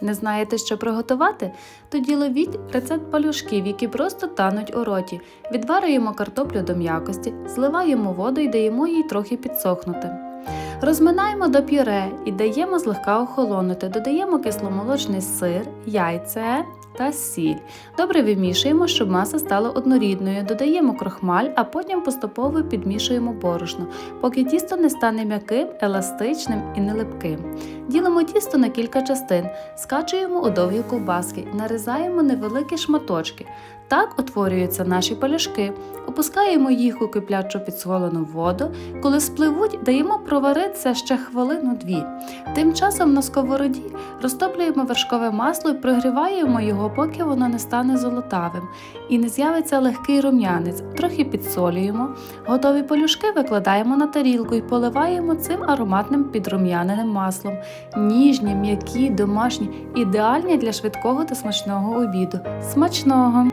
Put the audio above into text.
Не знаєте, що приготувати? Тоді ловіть рецепт палюшків, які просто тануть у роті. Відварюємо картоплю до м'якості, зливаємо воду і даємо їй трохи підсохнути. Розминаємо до пюре і даємо злегка охолонути. Додаємо кисломолочний сир, яйце та сіль. Добре вимішуємо, щоб маса стала однорідною. Додаємо крохмаль, а потім поступово підмішуємо борошно, поки тісто не стане м'яким, еластичним і не липким. Ділимо тісто на кілька частин, скачуємо у довгі ковбаски, нарізаємо невеликі шматочки. Так утворюються наші палюшки. Опускаємо їх у киплячу підсолену воду. Коли спливуть, даємо проваритися ще хвилину-дві. Тим часом на сковороді розтоплюємо вершкове масло і прогріваємо його, поки воно не стане золотавим і не з'явиться легкий рум'янець. Трохи підсолюємо. Готові палюшки викладаємо на тарілку і поливаємо цим ароматним підрум'яненим маслом. Ніжні, м'які, домашні, ідеальні для швидкого та смачного обіду. Смачного!